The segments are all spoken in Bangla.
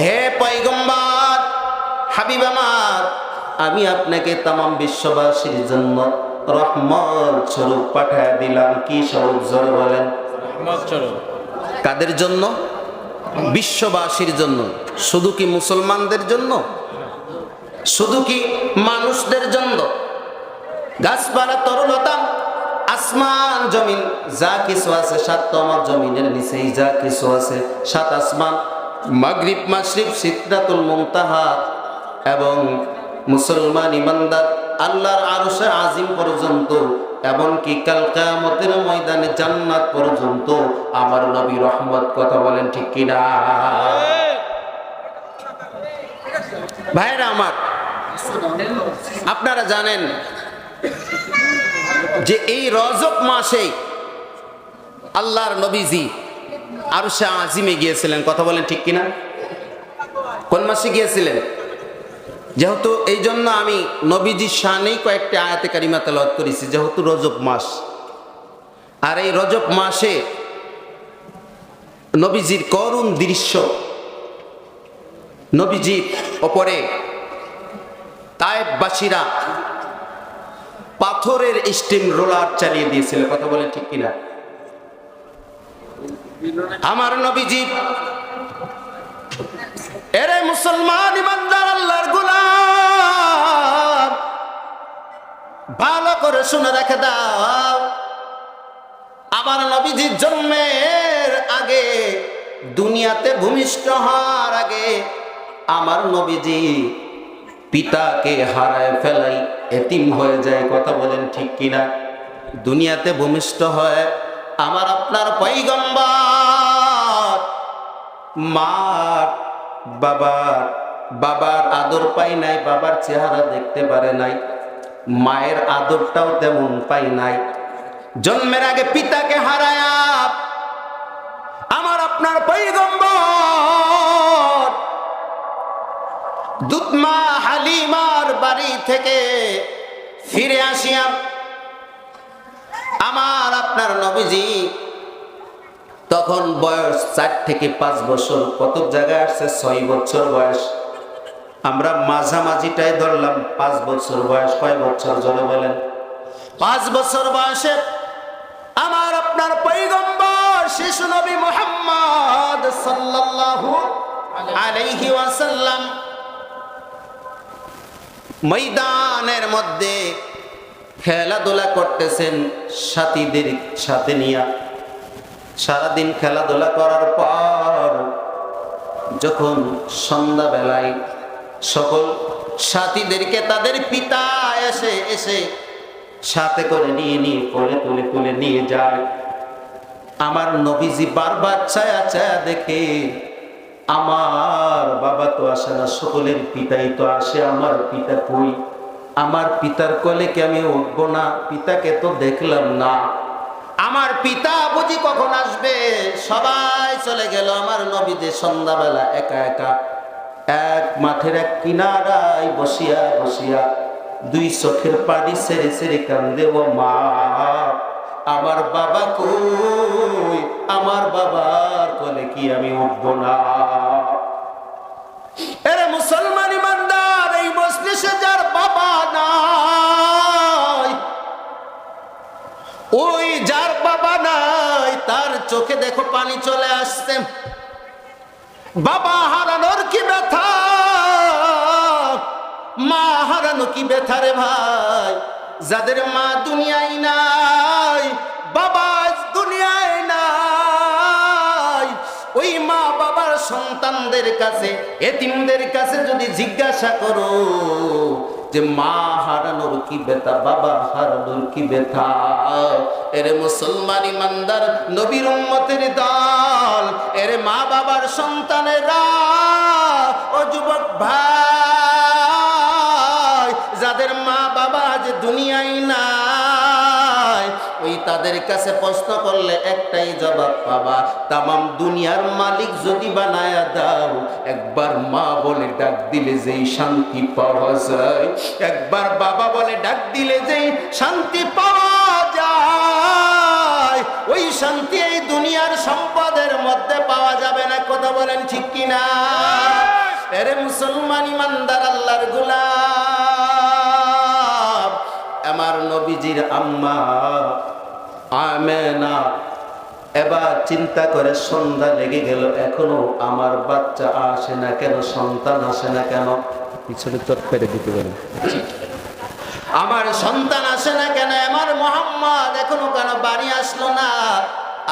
হে পয়গম্বর হাবিব আমার আমি আপনাকে তামাম বিশ্ববাসীর জন্য রহমত স্বরূপ পাঠায় দিলাম। কি স্বরূপ জোর বলেন? কাদের জন্য? বিশ্ববাসীর জন্য। শুধু কি মুসলমানদের জন্য? শুধু কি মানুষদের জন্য? গাছপালা তরলতা আসমান জমিন যা কিছু আছে সাত তোমার জমিনের নিচেই যা কিছু আছে সাত আসমান। মাগরিব মাসরিফ সিদ্ধাতুল মুমতাহা এবং মুসলমান ইমানদার আল্লাহর আরশে আজিম পর্যন্ত, এমনকি কাল কিয়ামতের ময়দানে জান্নাত পর্যন্ত আমার নবী রহমত কথা বলেন ঠিক কিনা? ভাইরা আমার, আপনারা জানেন যে এই রজব মাসে আল্লাহর নবীজি আরও সে আজিমে গিয়েছিলেন, কথা বলেন ঠিক কিনা? কোন মাসে গিয়েছিলেন? যেহেতু এই জন্য আমি নবীজির শানেই কয়েকটি আয়াতে কারিমা তেলাওয়াত করেছি, যেহেতু রজব মাস। আর এই রজব মাসে নবীজির করুণ দৃশ্য, নবীজির ওপরে তায়েববাসীরা পাথরের স্টিম রোলার চালিয়ে দিয়েছিল, কথা বলে ঠিক কিনা? আমার নবীজি। এরে মুসলমান ইমানদার আল্লাহর গোলাম, ভালো করে শুনে রেখে দাও। আমার নবীজির জন্মের আগে, দুনিয়াতে ভূমিষ্ঠ হওয়ার আগে, আমার নবীজি পিতাকে হারায় ফেলাই এতিম হয়ে যায়, কথা বলেন ঠিক কিনা? দুনিয়াতে ভূমিষ্ঠ হয়, আমার আপনার পৈগম্বর মার, বাবার বাবার আদর পাই নাই, বাবার চেহারা দেখতে পারে নাই, মায়ের আদরটাও তেমন পাই নাই। জন্মের আগে পিতাকে হারায়া, আমার আপনার পৈগম্বর, দুধমা হালিমার বাড়ি থেকে ফিরে আসিয়া আমার আপনার নবীজি তখন বয়স চার থেকে পাঁচ বছর। কত জায়গায় আসছে? ছয় বছর বয়স। আমরা মাঝামাঝিটাই ধরলাম, পাঁচ বছর বয়স। কয় বছর জলে বলেন? পাঁচ বছর বয়সে আমার আপনার পৈগম্বর শিশু নবী মোহাম্মদ সাল্লাল্লাহু আলাইহি ওয়াসাল্লাম ময়দানের মধ্যে খেলাধুলা করতেছেন সাথীদের সাথে নিয়া। সারাদিন খেলাধুলা করার পর যখন সন্ধ্যাবেলায় সকল সাথীদেরকে তাদের পিতা এসে এসে সাথে করে নিয়ে নিয়ে, কোলে তুলে তুলে নিয়ে যায়। আমার নবীজি বারবার ছায়া ছায়া দেখে আমার বাবা তো আসে না, সকলের পিতাই তো আসে, আমার পিতা কই? আমার পিতার কোলে কি আমি উঠবো না? পিতাকে তো দেখলাম না। আমার পিতা বুঝি কখন আসবে? সবাই চলে গেল আমার নবীদের সন্ধ্যাবেলা, একা একা। এক মাঠের এক কিনারায় বসিয়া বসিয়া দুই চোখের পানি সেরে সেরে কান্দে, ও মা, আমার বাবা কই? আমার বাবার কোলে কি আমি উঠবো না? এরে মুসলমান ইমানদার, এই মজলিসে যার বাবা নাই, ওই নাই, তার চোখে দেখো পানি চলে আসছে। বাবা হারানোর কি ব্যথা? মা হারানো কি ব্যথা রে ভাই? যাদের মা দুনিয়ায় নাই, বাবা দুনিয়ায় নাই। ওই মা বাবার সন্তানদের কাছে, এতিমদের কাছে যদি জিজ্ঞাসা করো যে মা হারানোর কি বেতা বাবা হারানোর কি ব্যথা? এরে মুসলমান ইমানদার, নবীর উম্মতের দল, এরে মা বাবার সন্তানেরা, ও যুবক ভাই, যাদের মা বাবা যে দুনিয়ায় ওই তাদের কাছে প্রশ্ন করলে একটাই জবাব পাবা, তামাম দুনিয়ার মালিক যদি বানায়া দাও, একবার মা বলে ডাক দিলে যেই শান্তি পাওয়া যায়। একবার বাবা বলে ডাক দিলে যেই শান্তি পাওয়া যায়। ওই শান্তি এই দুনিয়ার সম্পদের মধ্যে পাওয়া যাবে না, কথা বলেন ঠিক কিনা? এরে মুসলমান ইমানদার, আল্লাহর গুলাম। আমার নবীজির আম্মা আমেনা। এবার চিন্তা করে সন্ধ্যা লেগে গেল এখনও আমার বাচ্চা আসে না কেন সন্তান আসে না কেন? পিছনে চট পেরে দিতে পারেন। আমার সন্তান আসে না কেন? আমার মোহাম্মদ এখনও কেন বাড়ি আসলো না?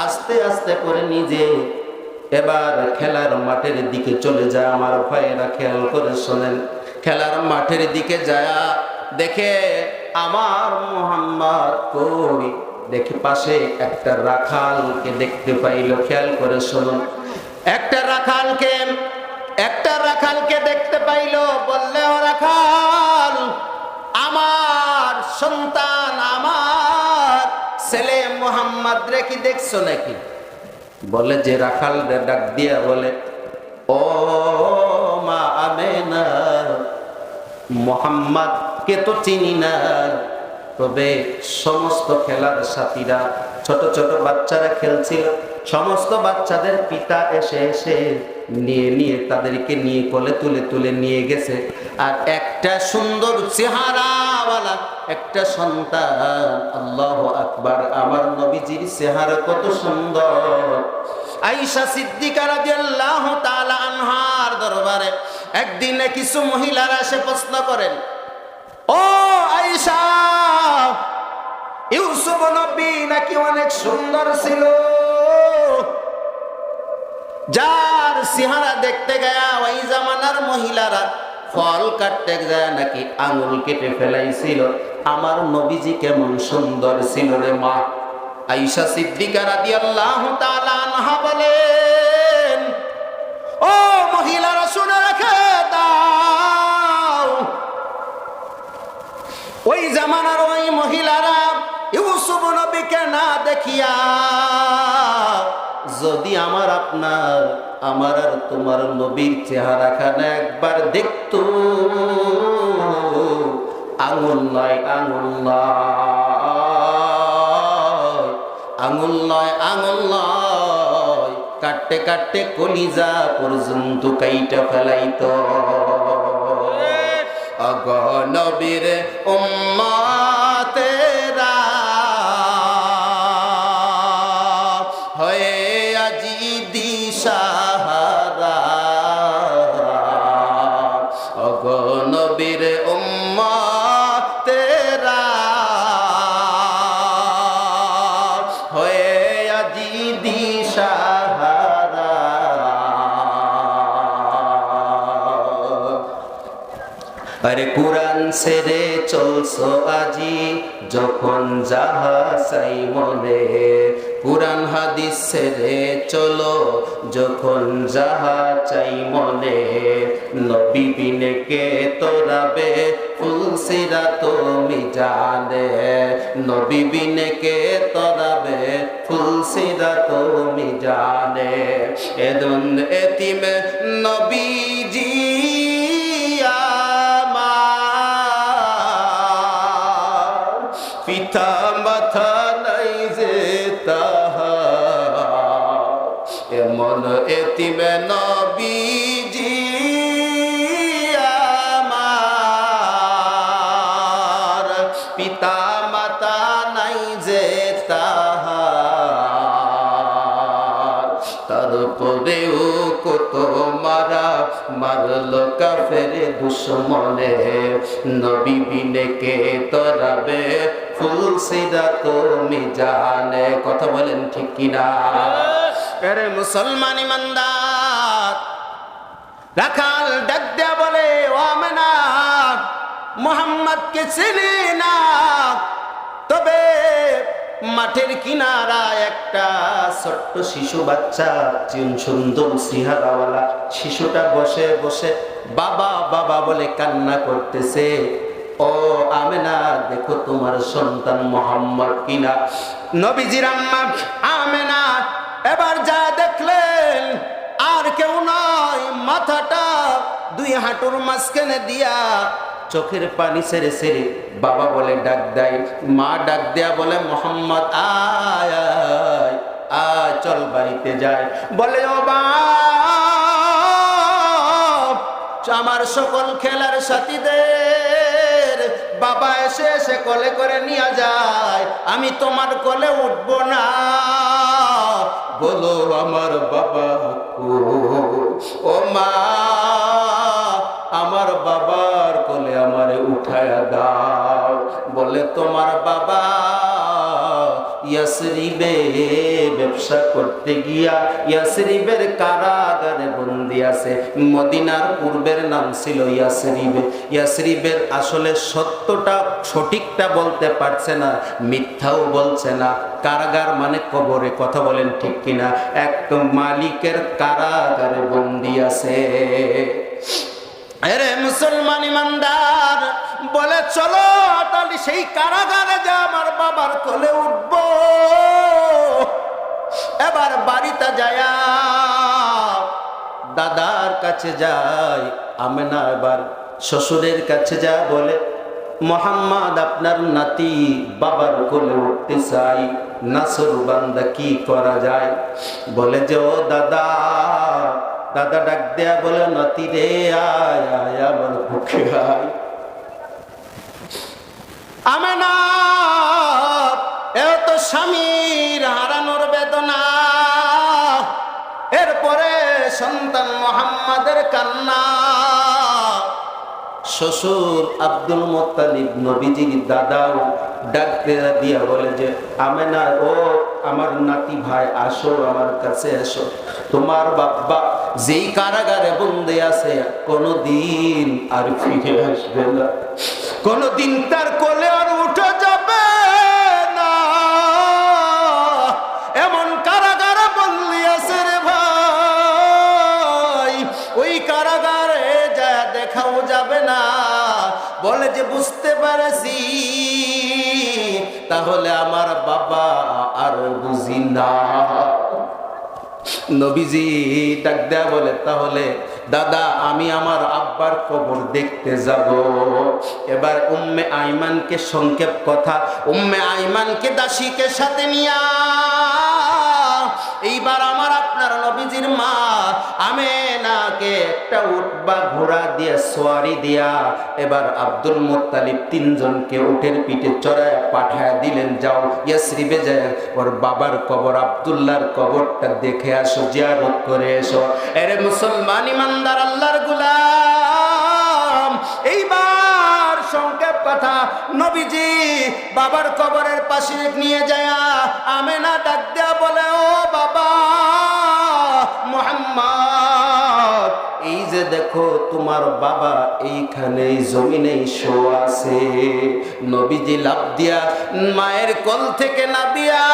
আস্তে আস্তে করে নিজে এবার খেলার মাঠের দিকে চলে যায়। আমার ভাইয়েরা খেয়াল করে শোনেন। খেলার মাঠের দিকে যায়। দেখে আমার মোহাম্মদ কই? দেখে পাশে একটা রাখালকে দেখতে পাইল, খেয়াল করে শুনুন। একটা রাখালকে একটা রাখালকে দেখতে পাইল, বললে, ও রাখাল, আমার সন্তান, আমার ছেলে মোহাম্মদ রে কি দেখছ নাকি? বলে যে রাখাল রে ডাক দিয়া বলে, ও মা আমেনা মোহাম্মদ কে তো চিনি না তবে সমস্ত খেলার সাথীরা, ছোট ছোট বাচ্চারা খেলছিল। সমস্ত বাচ্চাদের পিতা এসে এসে নিয়ে নিয়ে তাদেরকে নিয়ে কোলে তুলে তুলে নিয়ে গেছে। আর একটা সুন্দর চেহারাওয়ালা, একটা সন্তান। আল্লাহ আকবার, আমার নবীজির চেহারা কত সুন্দর। আইসা সিদ্দিকা রাদিয়াল্লাহু তাআলা আনহার দরবারে একদিন কিছু মহিলারা এসে প্রশ্ন করেন ও আইসা ইউসুফ নাকি অনেক সুন্দর ছিল। যার সিহারা দেখতে ওই জামানার মহিলারা ফল কাটতে যায় নাকি আঙুল কেটে ফেলাইছিল। আমার নবীজি কেমন সুন্দর ছিল রে মা। আইসা সিদ্দিকা তাআলা আনহা বলেন, ও মহিলারা শুনে রেখে ওই জামানার ওই মহিলারা ইউসুফ নবীকে না দেখিয়া, যদি আমার আপনার, আমার আর তোমার নবীর চেহারা খানা একবার দেখতো, আঙুল নয় আঙুল নয় আঙুল নয় আঙুল নয়, কাটতে কাটতে কলিজা পর্যন্ত কাইটা ফেলাইতো। অগনবীর উম্মাতেরা আরে কোরআন ছেড়ে চলছো আজি, যখন যাহা চাই মনে। কোরআন হাদিস ছেড়ে চলো, যখন যাহা চাই মনে। নবী বিনে কে তোরাবে ফুলসিরা তুমি জানে নবী বিনে কে তোরাবে ফুলসিরা তুমি জানে এদন এতিম নবীজি এমন এতিমে নবীজি আমার। পিতা মাতা নাই যে তাহার। তারপরেও কত মারা মারল কাফের দুশ্মনে। নবী বিনে কে তরাবে ফুল সিদা তুমি জানে কথা বলেন ঠিক কিনা? আরে মুসলমান ইমানদার। রাখাল ডাক দেয়া বলে, ও আমেনা মোহাম্মদকে চিনি না। তবে মাঠের কিনারায় একটা ছোট্ট শিশু বাচ্চা সুন্দর সিহারাওয়ালা। শিশুটা বসে বসে বাবা বাবা বলে কান্না করতেছে। ও আমেনা দেখো তোমার সন্তান মোহাম্মদ কিনা। নবীজির আম্মা আমেনা এবার যা দেখলেন আর কেউ নয় মাথাটা দুই হাঁটুর মাঝখানে দিয়া চোখের পানি সেরে সেরে বাবা বলে ডাক দেয়। মা ডাক দেয়া বলে মোহাম্মদ আয় আয়, চল বাড়িতে যায় বলে ও বাপ আমার সকল খেলার সাথীদের বাবা এসে এসে কলে করে নিয়ে যায়। আমি তোমার কলে উঠবো না। বলো আমার বাবা ও মা আমার বাবার কোলে আমারে উঠায় দাও। বলে তোমার বাবা ইয়াসরিবে ব্যবসা করতে গিয়া ইয়াসরিবের কারাগারে বন্দি আছে। মদিনার পূর্বের নাম ছিল আসলে সত্যটা সঠিকটা বলতে পারছে না, মিথ্যাও বলছে না। কারাগার মানে কবরে, কথা বলেন ঠিক কিনা? এক মালিকের কারাগারে বন্দি আছে। আরে মুসলমান ইমানদার, বলে চলো তাহলে সেই কারাগারে যা আমার বাবার কোলে উঠব। এবার বাড়িতে যায়া দাদার কাছে যাই আমি না এবার শ্বশুরের কাছে যা বলে, মোহাম্মদ, আপনার নাতি বাবার কোলে উঠতে চাই, নাসর বান্দা কি করা যায়? বলে যে, ও দাদা দাদা ডাক দেয়া বলে, নাতি রে, আয় আমার বুকে আয়। আমি না এ তো স্বামীর হারানোর বেদনা। এরপরে সন্তান মোহাম্মদের কান্না। শ্বশুর আব্দুল মোত্তালিব নবীজির দাদাও ডাকতে দিয়া বলে যে, আমেনা, ও আমার নাতি ভাই, আসো, আমার কাছে এসো। তোমার বাবা যেই কারাগারে বন্দে আছে, কোনদিন আর ফিরে আসবে না। কোনদিন তার কোলে আর উঠে যাবে না। এমন কারাগারে বললি আছে রে ভাই, ওই কারাগারে যা দেখাও যাবে না। বলে যে বুঝতে পারেছি, তাহলে আমার বাবা আর বুঝি না। নবীজি ডাক দেয়া বলে, তাহলে দাদা, আমি আমার আব্বার কবর দেখতে যাব। এবার উম্মে আইমানকে সংক্ষেপ কথা, উম্মে আইমানকে দাসীকে সাথে নিয়া, এইবার আমার আপনার নবীজির মা আমেনাকে একটা উট বা ঘোড়া দিয়ে সোয়ারি দিয়া এবার আব্দুল মোত্তালিব তিনজনকে উটের পিঠে চড়ায় পাঠায় দিলেন, যাও, ইয়াসরিবে যায়। ওর বাবার কবর, আব্দুল্লাহর কবরটা দেখে আসো, জিয়ারত করে এসো। এরে মুসলমান ইমানদার, আল্লাহর গুলাম, এইবার সংক্ষেপ কথা, নবীজি বাবার কবরের পাশে নিয়ে যায় আমেনা ডাক দেয়া বলে, ও বাবা মোহাম্মদ। এই যে দেখো তোমার বাবা এইখানে এই জমিনে আছে। নবীজি লাভ দিয়া মায়ের কল থেকে নাবিয়া,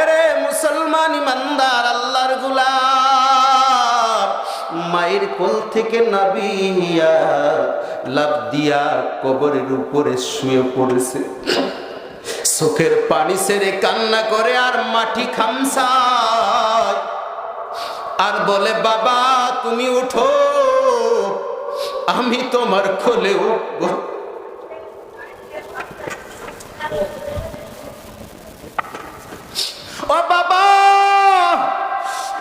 এরে মুসলমান ইমানদার, আল্লাহর গুলাম। মায়ের কোল থেকে নাবিয়া লাভ দিয়া কবরের উপরে শুয়ে পড়েছে। চোখের পানি সেরে কান্না করে আর মাটি খামসায় আর বলে, বাবা, তুমি উঠো। আমি তোমার কোলে উঠবো। ও বাবা,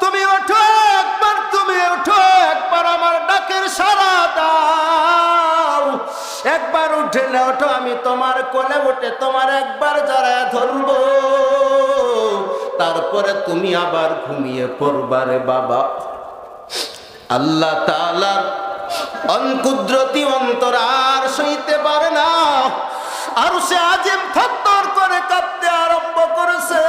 তুমি ওঠো একবার তুমি ওঠো একবার আমার ডাকের সারা দাও। একবার উঠে না ওঠো আমি তোমার কোলে উঠে তোমার একবার জড়ায় ধরবো। তারপরে তুমি আবার ঘুমিয়ে পড়বারে বাবা। আল্লাহ তাআলার অনকুদ্রতি অন্তর আর সইতে পারে না। আর সে আজিম থত্তর করে কাঁদতে আরম্ভ করেছে।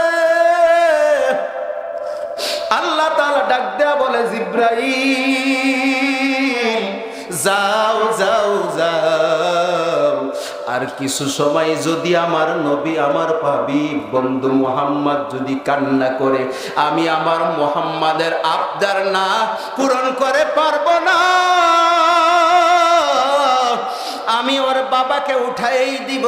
আল্লাহ তালা ডাক দেয়া বলে জিব্রাই যাও যাও যাও। আর কিছু সময় যদি আমার নবী, আমার পাবি বন্ধু মোহাম্মদ যদি কান্না করে, আমি আমার মোহাম্মদের আবদার না পূরণ করে পারব না। আমি ওর বাবাকে উঠাই দিব।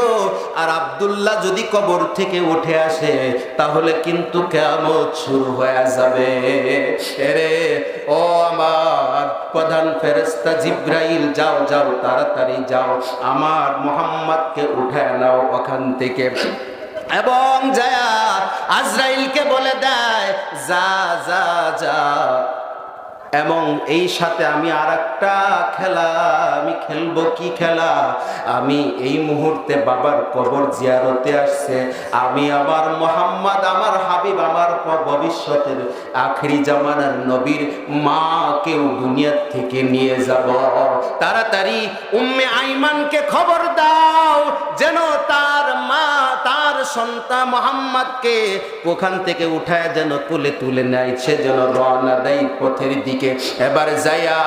আর আব্দুল্লাহ যদি কবর থেকে উঠে আসে, তাহলে কিন্তু কেমন শুরু হয়ে যাবে। এরে, ও আমার প্রধান ফেরেস্তা জিব্রাইল, যাও যাও, তাড়াতাড়ি যাও। আমার মোহাম্মদকে উঠায় নাও ওখান থেকে। এবং যায়া আজরাইলকে বলে দেয়, যা যা যা। এবং এই সাথে আমি আর একটা খেলা, আমি খেলব কি খেলা? আমি এই মুহূর্তে বাবার কবর জিয়ারতে আসছে। আমি আমার মোহাম্মদ, আমার হাবিব, আমার ভবিষ্যতের আখরি জামানার নবীর মাকেও দুনিয়ার থেকে নিয়ে যাব। তাড়াতাড়ি উম্মে আইমানকে খবর দাও, যেন তার মা, তার সন্তান মোহাম্মদকে ওখান থেকে উঠায় যেন তুলে তুলে নেয়। সে যেন রওনা দেয় পথের দিকে। এবার যাইয়া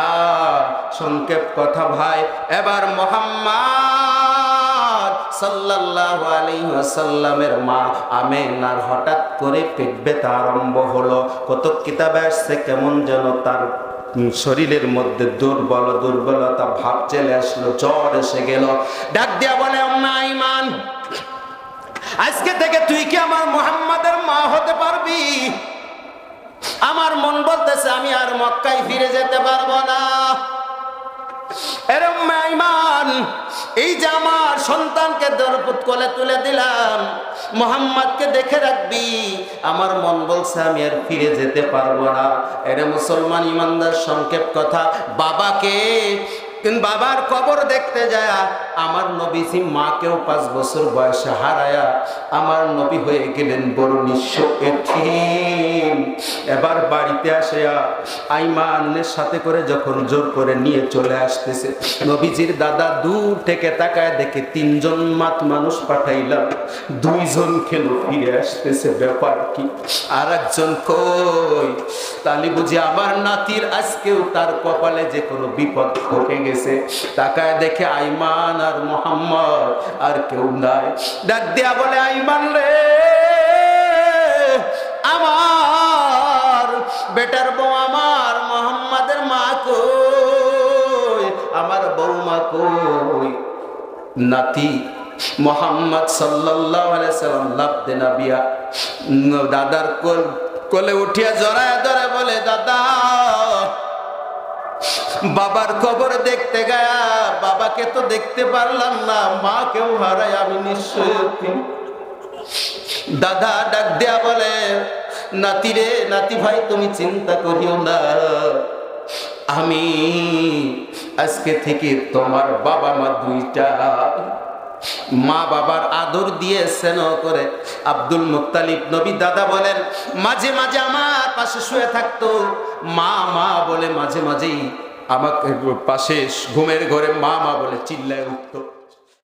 সংক্ষেপ কথা ভাই, এবার মোহাম্মদ সাল্লাল্লাহু আলাইহি ওয়াসাল্লামের মা আমেনার হঠাৎ করে পেট ব্যথা আরম্ভ হলো। কত কিতাবে আসছে কেমন যেন তার শরীরের মধ্যে দুর্বল দুর্বলতা ভাব চলে আসলো, জ্বর এসে গেল। ডাক দিয়া বলে আম্মা ইমান, আজকে থেকে তুই কি আমার মুহাম্মাদের মা হতে পারবি? আমার মন বলতেছে, আমি আর মক্কায় ফিরে যেতে পারব না। এই যে আমার সন্তানকে দরপুত কোলে তুলে দিলাম, মোহাম্মদকে দেখে রাখবি, আমার মন বলছে, আমি আর ফিরে যেতে পারব না। এরে মুসলমান ইমানদার সংক্ষেপ কথা, বাবাকে কিন্তু বাবার কবর দেখতে যায়, আমার নবীজি মাকেও পাঁচ বছর বয়সে হারায়া আমার নবী হয়ে গেলেন বড় নিঃস্ব এবার বাড়িতে আসে আইমানের সাথে করে যখন জোর করে নিয়ে চলে আসতেছে, নবীজির দাদা দূর থেকে তাকায় দেখে তিনজন মাত মানুষ পাঠাইলাম। দুইজন কেন ফিরে আসতেছে, ব্যাপার কি? আর একজন কই? তালি বুঝি আমার নাতির আজকেও তার কপালে যে কোনো বিপদ ঘটে গেছে। তাকায় দেখে আইমান আর মোহাম্মদ আর কেউ নাই। ডাক দিয়া বলে, আইমান রে, আমার বেটার বউ আমার, মোহাম্মদের মা কই? আমার বৌমা কই? নাতি, মোহাম্মদ সাল্লাল্লাহু আলাইহি সাল্লাম লাভ দেনা বিয়া। দাদার কোল কোলে উঠিয়া জড়ায় ধরে বলে, দাদা বাবার কবর দেখতে গায়া, বাবাকে তো দেখতে পারলাম না মা কেউ হারাই আমি নিশ্চয় দাদা ডাক দেয়া বলে, নাতি রে, নাতি ভাই, তুমি চিন্তা করিও না। আমি আজকে থেকে তোমার বাবা মা দুইটা মা বাবার আদর দিয়ে স্নেহ করে আব্দুল মুক্তালিব নবী দাদা বলেন, মাঝে মাঝে আমার পাশে শুয়ে থাকতো। মা মা বলে, মাঝে মাঝেই আমাকে পাশে ঘুমের ঘরে মা মা বলে চিল্লায় উঠতো।